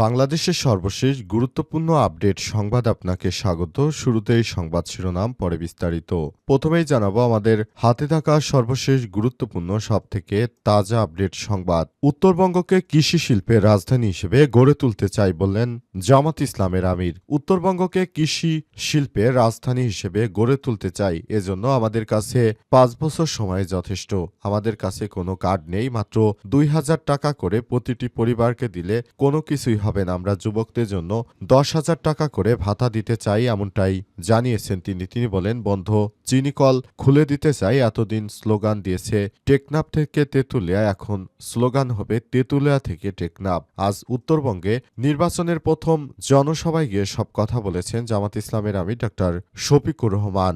বাংলাদেশের সর্বশেষ গুরুত্বপূর্ণ আপডেট সংবাদ আপনাকে স্বাগত। শুরুতেই সংবাদ শিরোনাম, পরে বিস্তারিত। প্রথমেই জানাব আমাদের হাতে থাকা সর্বশেষ গুরুত্বপূর্ণ সবথেকে তাজা আপডেট সংবাদ। উত্তরবঙ্গকে কৃষি শিল্পের রাজধানী হিসেবে গড়ে তুলতে চাই বললেন জামাত ইসলামের আমির। উত্তরবঙ্গকে কৃষি শিল্পের রাজধানী হিসেবে গড়ে তুলতে চাই, এজন্য আমাদের কাছে পাঁচ বছর সময় যথেষ্ট। আমাদের কাছে কোনো কার্ড নেই, মাত্র দুই হাজার টাকা করে প্রতিটি পরিবারকে দিলে কোনো কিছুই হবে না আমরা যুবকদের জন্য দশ হাজার টাকা করে ভাতা দিতে চাই এমনটাই জানিয়েছেন তিনি। তিনি বলেন, বন্ধ চিনিকল খুলে দিতে চাই এতদিন স্লোগান দিয়েছে টেকনাফ থেকে তেঁতুলিয়া, এখন স্লোগান হবে তেঁতুলিয়া থেকে টেকনাফ। আজ উত্তরবঙ্গে নির্বাচনের প্রথম জনসভায় গিয়ে সব কথা বলেছেন জামাত ইসলামের আমি ডক্টর শফিকুর রহমান।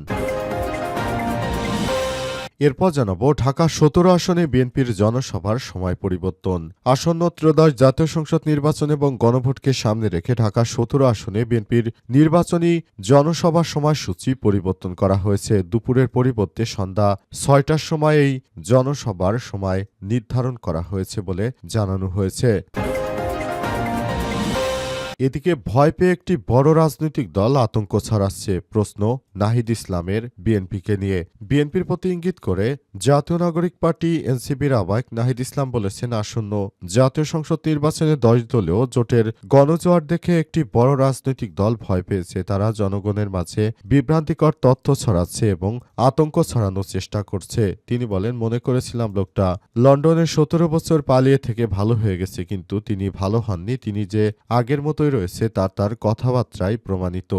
এরপর জানাব, ঢাকা সতেরো আসনে বিএনপির জনসভার সময় পরিবর্তন। আসন্ন ত্রয়োদশ জাতীয় সংসদ নির্বাচন এবং গণভোটকে সামনে রেখে ঢাকা সতেরো আসনে বিএনপির নির্বাচনী জনসভার সময়সূচি পরিবর্তন করা হয়েছে। দুপুরের পরিবর্তে সন্ধ্যা ছয়টার সময় এই জনসভার সময় নির্ধারণ করা হয়েছে বলে জানানো হয়েছে। এদিকে ভয় পেয়ে একটি বড় রাজনৈতিক দল আতঙ্ক ছড়াচ্ছে। প্রশ্ন নাহিদ ইসলামের বিএনপিকে নিয়ে। বিএনপির প্রতি ইঙ্গিত করে জাতীয় নাগরিক পার্টি এনসিপির আহ্বায়ক নাহিদ ইসলাম বলেছেন, আসন্ন জাতীয় সংসদ নির্বাচনে দশ দলীয় জোটের গণজোয়ার দেখে একটি বড় রাজনৈতিক দল ভয় পেয়েছে। তারা জনগণের মাঝে বিভ্রান্তিকর তথ্য ছড়াচ্ছে এবং আতঙ্ক ছড়ানোর চেষ্টা করছে। তিনি বলেন, মনে করেছিলাম লোকটা লন্ডনের সতেরো বছর পালিয়ে থেকে ভালো হয়ে গেছে, কিন্তু তিনি ভালো হননি। তিনি যে আগের মতোই রয়েছে, তা তার কথাবার্তায় প্রমাণিত।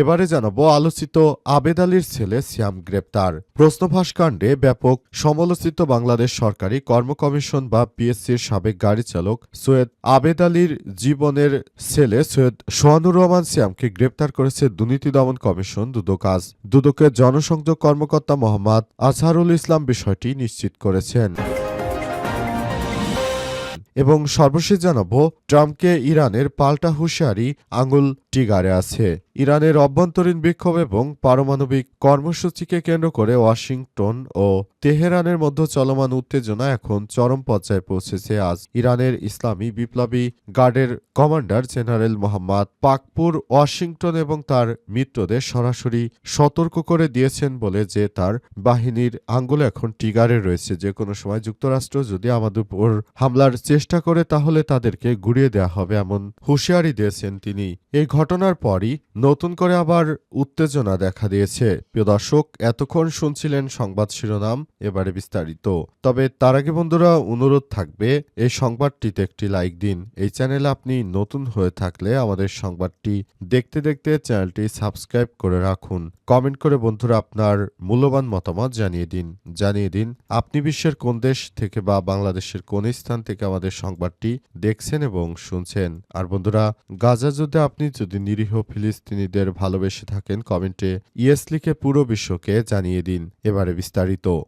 এবারে জানাব আলোচিত আবেদ আলীর ছেলে শ্যাম গ্রেপ্তার। প্রশ্নফাঁস কাণ্ডে ব্যাপক সমালোচিত বাংলাদেশ সরকারি কর্ম কমিশন বা পিএসসির সাবেক গাড়ি চালক সৈয়দ আবেদ আলীর জীবনের ছেলে সৈয়দ সোহানুর রহমান শ্যামকে গ্রেপ্তার করেছে দুর্নীতি দমন কমিশন দুদকাজ। দুদকের জনসংযোগ কর্মকর্তা মোহাম্মদ আজহারুল ইসলাম বিষয়টি নিশ্চিত করেছেন। এবং সর্বশেষ জানাব, ট্রাম্পকে ইরানের পাল্টা হুঁশিয়ারি আঙুল টিগারে আছে। ইরানের অভ্যন্তরীণ বিক্ষোভ এবং পারমাণবিক কর্মসূচিকে কেন্দ্র করে ওয়াশিংটন ও তেহরানের মধ্যে চলমান উত্তেজনা এখন চরম পর্যায়ে পৌঁছেছে আজ। ইরানের ইসলামী বিপ্লবী গার্ডের commander general Mohammad Pakpour Washington এবং তার মিত্রদের সরাসরি সতর্ক করে দিয়েছেন বলে যে তার বাহিনীর আঙ্গুল এখন টিগারে রয়েছে। যে কোনো সময় যুক্তরাষ্ট্র যদি আমাদের উপর হামলার চেষ্টা করে তাহলে তাদেরকে ঘুরিয়ে দেওয়া হবে এমন হুঁশিয়ারি দিয়েছেন তিনি। এই ঘটনার পরই নতুন করে আবার উত্তেজনা দেখা দিয়েছে। প্রিয় দর্শক, এতক্ষণ শুনছিলেন সংবাদ শিরোনাম, এবারে বিস্তারিত। তবে তার আগে বন্ধুরা, অনুরোধ থাকবে, এই সংবাদটিতে একটি লাইক দিন। এই চ্যানেলে আপনি নতুন হয়ে থাকলে আমাদের সংবাদটি দেখতে দেখতে চ্যানেলটি সাবস্ক্রাইব করে রাখুন। কমেন্ট করে বন্ধুরা আপনার মূল্যবান মতামত জানিয়ে দিন। জানিয়ে দিন, আপনি বিশ্বের কোন দেশ থেকে বা বাংলাদেশের কোন স্থান থেকে আমাদের সংবাদটি দেখছেন এবং শুনছেন। আর বন্ধুরা, গাজা যুদ্ধে আপনি যদি নিরীহ ফিলিস্তিনিদের ভালোবেসে থাকেন কমেন্টে ইয়েস লিখে পুরো বিশ্বকে জানিয়ে দিন। এবারে বিস্তারিত।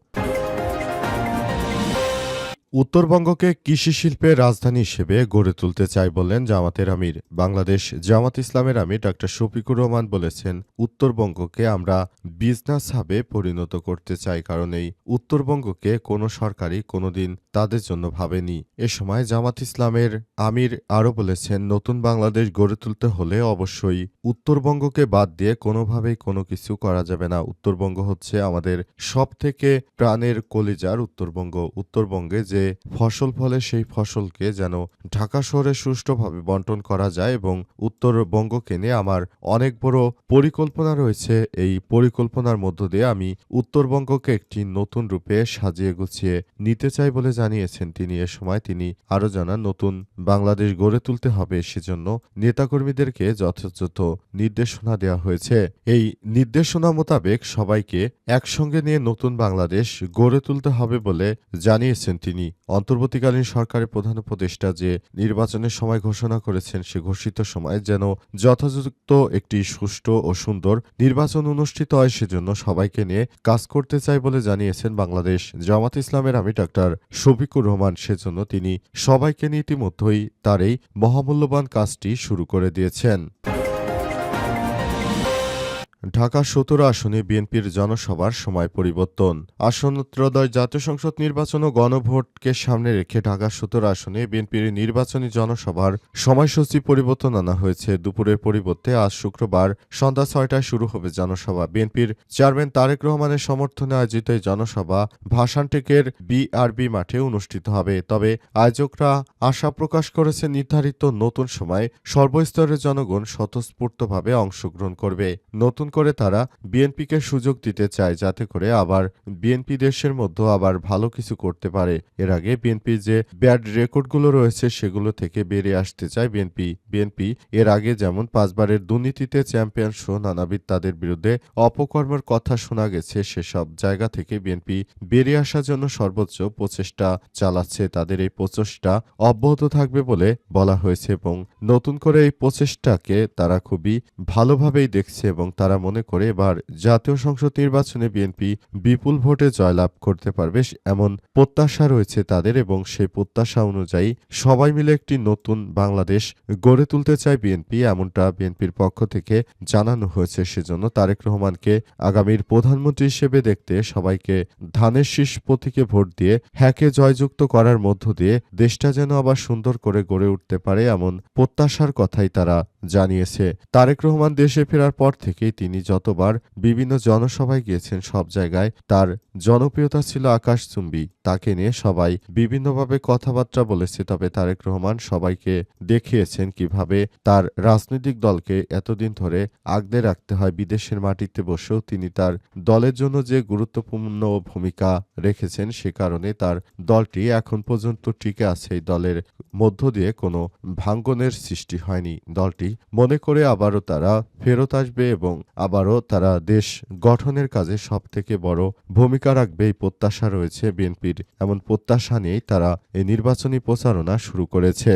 উত্তরবঙ্গকে কৃষি শিল্পের রাজধানী হিসেবে গড়ে তুলতে চাই বললেন জামাতের আমির। বাংলাদেশ জামাত ইসলামের আমির ডক্টর শফিকুর রহমান বলেছেন, উত্তরবঙ্গকে আমরা বিজনেস হাবে পরিণত করতে চাই কারণ এই উত্তরবঙ্গকে কোনো সরকারই কোনোদিন তাদের জন্য ভাবেনি। এ সময় জামাত ইসলামের আমির আরও বলেছেন, নতুন বাংলাদেশ গড়ে তুলতে হলে অবশ্যই উত্তরবঙ্গকে বাদ দিয়ে কোনোভাবেই কোনো কিছু করা যাবে না। উত্তরবঙ্গ হচ্ছে আমাদের সব থেকে প্রাণের কলিজার উত্তরবঙ্গ। উত্তরবঙ্গে যে ফসল ফলে সেই ফসলকে যেন ঢাকা শহরে সুষ্ঠুভাবে বন্টন করা যায় এবং উত্তরবঙ্গকে নিয়ে আমার অনেক বড় পরিকল্পনা রয়েছে। এই পরিকল্পনার মধ্য দিয়ে আমি উত্তরবঙ্গকে একটি নতুন রূপে সাজিয়ে গুছিয়ে নিতে চাই বলে জানিয়েছেন তিনি। এ সময় তিনি আরও জানান, নতুন বাংলাদেশ গড়ে তুলতে হবে সেজন্য নেতাকর্মীদেরকে যথাযথ নির্দেশনা দেওয়া হয়েছে। এই নির্দেশনা মোতাবেক সবাইকে একসঙ্গে নিয়ে নতুন বাংলাদেশ গড়ে তুলতে হবে বলে জানিয়েছেন তিনি। অন্তর্বর্তীকালীন সরকারের প্রধান উপদেষ্টা যে নির্বাচনের সময় ঘোষণা করেছেন সে ঘোষিত সময় যেন যথাযথ একটি সুষ্ঠু ও সুন্দর নির্বাচন অনুষ্ঠিত হয় সেজন্য সবাইকে নিয়ে কাজ করতে চাই বলে জানিয়েছেন বাংলাদেশ জামাত ইসলামের আমি ডাক্তার শফিকুর রহমান। সেজন্য তিনি সবাইকে নিয়ে ইতিমধ্যেই তার এই মহামূল্যবান কাজটি শুরু করে দিয়েছেন। ঢাকা সতেরো আসনে বিএনপির জনসভার সময় পরিবর্তন। আসন ত্রয়োদশ জাতীয় সংসদ নির্বাচন ও গণভোটকে সামনে রেখে ঢাকা সতেরো আসনে বিএনপির নির্বাচনী জনসভার সময়সূচি পরিবর্তন আনা হয়েছে। দুপুরের পরিবর্তে আজ শুক্রবার সন্ধ্যা ছয়টায় শুরু হবে জনসভা। বিএনপির চেয়ারম্যান তারেক রহমানের সমর্থনে আয়োজিত এই জনসভা ভাষানটেকের বিআরবি মাঠে অনুষ্ঠিত হবে। তবে আয়োজকরা আশা প্রকাশ করেছে, নির্ধারিত নতুন সময় সর্বস্তরের জনগণ স্বতঃস্ফূর্তভাবে অংশগ্রহণ করবে। নতুন করে তারা বিএনপিকে সুযোগ দিতে চায়, যাতে করে আবার বিএনপি দেশের মধ্যে আবার ভালো কিছু করতে পারে। এর আগে বিএনপির যে ব্যাড রেকর্ডগুলো রয়েছে, সেগুলো থেকে বেরিয়ে আসতে চায় বিএনপি। বিএনপি এর আগে যেমন পাঁচবারের দুর্নীতিতে চ্যাম্পিয়ন সহ নানাবিধ তাদের বিরুদ্ধে অপকর্মের কথা শোনা গেছে, সেসব জায়গা থেকে বিএনপি বেরিয়ে আসার জন্য সর্বোচ্চ প্রচেষ্টা চালাচ্ছে। তাদের এই প্রচেষ্টা অব্যাহত থাকবে বলে বলা হয়েছে এবং নতুন করে এই প্রচেষ্টাকে তারা খুবই ভালোভাবেই দেখছে এবং তারা মনে করে এবার জাতীয় সংসদ নির্বাচনে বিএনপি বিপুল ভোটে জয়লাভ করতে পারবে এমন প্রত্যাশা রয়েছে তাদের এবং সেই প্রত্যাশা অনুযায়ী সবাই মিলে একটি নতুন বাংলাদেশ গড়ে তুলতে চায় বিএনপি এমনটা বিএনপির পক্ষ থেকে জানানো হয়েছে। সেজন্য তারেক রহমানকে আগামীর প্রধানমন্ত্রী হিসেবে দেখতে সবাইকে ধানের শীষ প্রতীকে ভোট দিয়ে হ্যাকে জয়যুক্ত করার মধ্য দিয়ে দেশটা যেন আবার সুন্দর করে গড়ে উঠতে পারে এমন প্রত্যাশার কথাই তারা জানিয়েছে। তারেক রহমান দেশে ফেরার পর থেকেই তিনি যতবার বিভিন্ন জনসভায় গিয়েছেন সব জায়গায়, তার জনপ্রিয়তা ছিল আকাশচুম্বী। তাকে নিয়ে সবাই বিভিন্নভাবে কথাবার্তা বলেছে, তবে তারেক রহমান সবাইকে দেখিয়েছেন কীভাবে তার রাজনৈতিক দলকে এতদিন ধরে আগলে রাখতে হয়, বিদেশের মাটিতে বসেও তিনি তার দলের জন্য যে গুরুত্বপূর্ণ ভূমিকা রেখেছেন সে কারণে তার দলটি এখন পর্যন্ত টিকে আছে। এই দলের মধ্য দিয়ে কোনো ভাঙ্গনের সৃষ্টি হয়নি। দলটি মনে করে আবারও তারা ফেরত আসবে এবং আবারও তারা দেশ গঠনের কাজে সবথেকে বড় ভূমিকা রাখবে এই প্রত্যাশা রয়েছে বিএনপির। এমন প্রত্যাশা নিয়েই তারা এই নির্বাচনী প্রচারণা শুরু করেছে।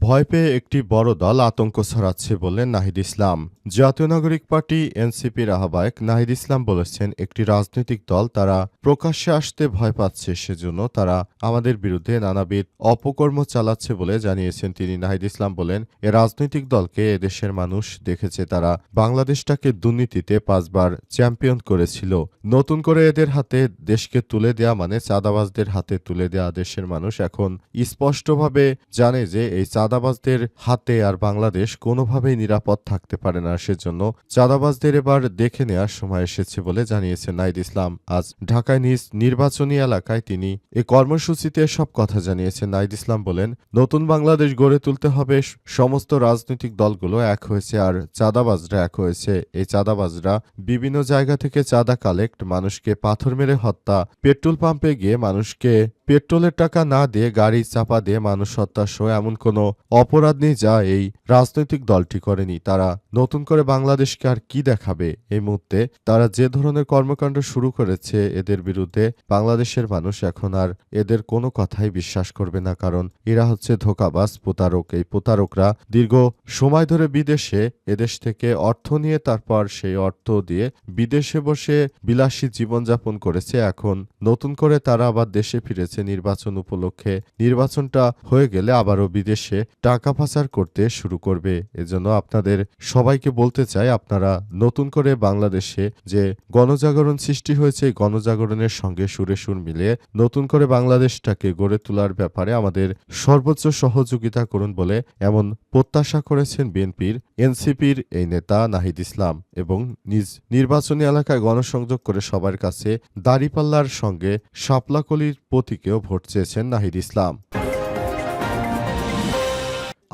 ভয় পেয়ে একটি বড় দল আতঙ্ক ছড়াচ্ছে বললেন নাহিদ ইসলাম। জাতীয় নাগরিক পার্টি এনসিপির আহ্বায়ক নাহিদ ইসলাম বলেছেন, একটি রাজনৈতিক দল তারা প্রকাশ্যে আসতে ভয় পাচ্ছে, সেজন্য তারা আমাদের বিরুদ্ধে নানাবিধ অপকর্ম চালাচ্ছে বলে জানিয়েছেন তিনি। নাহিদ ইসলাম বলেন, এ রাজনৈতিক দলকে এদেশের মানুষ দেখেছে, তারা বাংলাদেশটাকে দুর্নীতিতে পাঁচবার চ্যাম্পিয়ন করেছিল। নতুন করে এদের হাতে দেশকে তুলে দেয়া মানে চাঁদাবাজদের হাতে তুলে দেয়া দেশের মানুষ এখন স্পষ্টভাবে জানে যে এই চাঁদাবাজদের হাতে আর বাংলাদেশ কোনোভাবেই নিরাপদ থাকতে পারে না, সেজন্য চাঁদাবাজদের এবার দেখে নেওয়ার সময় এসেছে বলে জানিয়েছেন নাইদ ইসলাম। আজ ঢাকায় নিজ নির্বাচনী এলাকায় তিনি এ কর্মসূচিতে সব কথা জানিয়েছেন। নাইদ ইসলাম বলেন, নতুন বাংলাদেশ গড়ে তুলতে হবে, সমস্ত রাজনৈতিক দলগুলো এক হয়েছে আর চাঁদাবাজরা এক হয়েছে। এই চাঁদাবাজরা বিভিন্ন জায়গা থেকে চাঁদা কালেক্ট, মানুষকে পাথর মেরে হত্যা, পেট্রোল পাম্পে গিয়ে মানুষকে পেট্রোলের টাকা না দিয়ে গাড়ি চাপা দিয়ে মানুষ হত্যা সহ এমন কোনো অপরাধ নেই যা এই রাজনৈতিক দলটি করেনি। তারা নতুন করে বাংলাদেশকে আর কি দেখাবে? এই মুহূর্তে তারা যে ধরনের কর্মকাণ্ড শুরু করেছে এদের বিরুদ্ধে বাংলাদেশের মানুষ এখন আর এদের কোনো কথাই বিশ্বাস করবে না, কারণ এরা হচ্ছে ধোকাবাজ প্রতারক। এই প্রতারকরা দীর্ঘ সময় ধরে বিদেশে, এদেশ থেকে অর্থ নিয়ে তারপর সেই অর্থ দিয়ে বিদেশে বসে বিলাসী জীবনযাপন করেছে। এখন নতুন করে তারা আবার দেশে ফিরেছে। নির্বাচন উপলক্ষে। নির্বাচনটা হয়ে গেলে আবারও বিদেশে টাকা পাচার করতে শুরু করবে। এজন্য আপনাদের সবাইকে বলতে চাই, আপনারা নতুন করে বাংলাদেশে যে গণজাগরণ সৃষ্টি হয়েছে গণজাগরণের সঙ্গে সুরে সুর মিলিয়ে নতুন করে বাংলাদেশটাকে গড়ে তোলার ব্যাপারে আমাদের সর্বোচ্চ সহযোগিতা করুন বলে এমন প্রত্যাশা করেছেন বিএনপির, এনসিপির এই নেতা নাহিদ ইসলাম এবং নিজ নির্বাচনী এলাকায় গণসংযোগ করে সবার কাছে দাড়িপাল্লার সঙ্গে শাপলাকলির প্রতীকেও ভোট চেয়েছেন নাহিদ ইসলাম।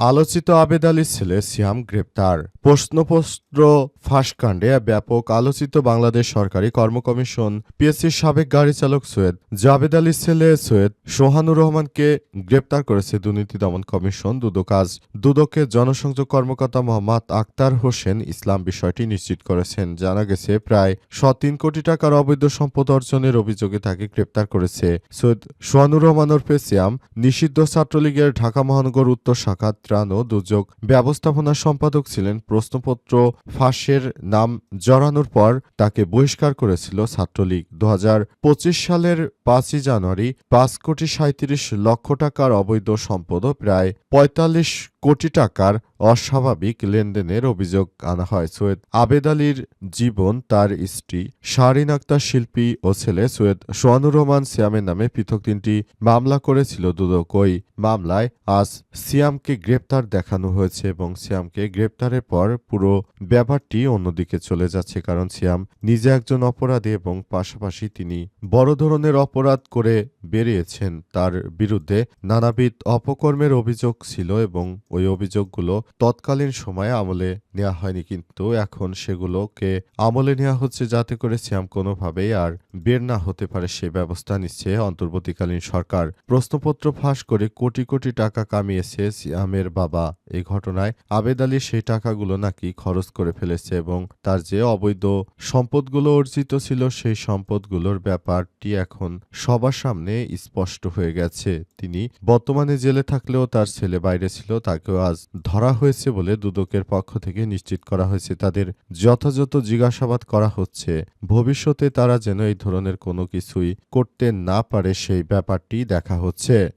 আলোচিত আবেদ আলীর ছেলে সিয়াম গ্রেপ্তার। প্রশ্নপত্র ফাঁসকাণ্ডে ব্যাপক আলোচিত বাংলাদেশ সরকারি কর্ম কমিশন পিএসসির সাবেক গাড়ি চালক সৈয়দ জাবেদ আলীর ছেলে সৈয়দ সোহানুর রহমানকে গ্রেপ্তার করেছে দুর্নীতি দমন কমিশন দুদক আজ দুদকের জনসংযোগ কর্মকর্তা মোহাম্মদ আক্তার হোসেন ইসলাম বিষয়টি নিশ্চিত করেছেন। জানা গেছে, প্রায় শ তিন কোটি টাকার অবৈধ সম্পদ অর্জনের অভিযোগে তাকে গ্রেপ্তার করেছে সৈয়দ সোহানুর রহমান ওরফে সিয়াম। নিষিদ্ধ ছাত্রলীগের ঢাকা মহানগর উত্তর শাখা ত্রাণ ও দুর্যোগ ব্যবস্থাপনা সম্পাদক ছিলেন প্রশ্নপত্র ফাঁসের নাম জড়ানোর পর তাকে বহিষ্কার করেছিল ছাত্রলীগ। দু হাজার পঁচিশ সালের পাঁচই জানুয়ারি পাঁচ কোটি সাঁত্রিশ লক্ষ টাকার অবৈধ সম্পদ প্রায় পঁয়তাল্লিশ কোটি টাকার অস্বাভাবিক লেনদেনের অভিযোগ আনা হয় সৈয়দ আবেদ আলীর জীবন তার স্ত্রী শাহরিন আক্তার শিল্পী ও ছেলে সৈয়দ সোয়ানুর রহমান সিয়ামের নামে পৃথক তিনটি মামলা করেছিল দুদক। ওই মামলায় আজ সিয়ামকে গ্রেপ্তার দেখানো হয়েছে এবং সিয়ামকে গ্রেপ্তারের পর পুরো ব্যাপারটি অন্যদিকে চলে যাচ্ছে কারণ সিয়াম নিজে একজন অপরাধী এবং পাশাপাশি তিনি বড় ধরনের অপরাধ করে বেরিয়েছেন। তার বিরুদ্ধে নানাবিধ অপকর্মের অভিযোগ ছিল এবং ওই অভিযোগগুলো তৎকালীন সময়ে আমলে নেওয়া হয়নি, কিন্তু এখন সেগুলোকে আমলে নেওয়া হচ্ছে যাতে করে সিয়াম কোনোভাবেই আর বের না হতে পারে সে ব্যবস্থা নিচ্ছে অন্তর্বর্তীকালীন সরকার। প্রশ্নপত্র ফাঁস করে কোটি কোটি টাকা কামিয়েছে সিয়ামের বাবা। এই ঘটনায় আবেদ আলী সেই টাকাগুলো নাকি খরচ করে ফেলেছে এবং তার যে অবৈধ সম্পদগুলো অর্জিত ছিল সেই সম্পদগুলোর ব্যাপারটি এখন সবার সামনে স্পষ্ট হয়ে গেছে। তিনি বর্তমানে জেলে থাকলেও তার ছেলে বাইরে ছিল তাকেও আজ ধরা হয়েছে বলে দুদকের পক্ষ থেকে নিশ্চিত করা হয়েছে। তাদের যথাযথ জিজ্ঞাসাবাদ করা হচ্ছে, ভবিষ্যতে তারা যেন এই ধরনের কোনো কিছুই করতে না পারে সেই ব্যাপারটি দেখা হচ্ছে।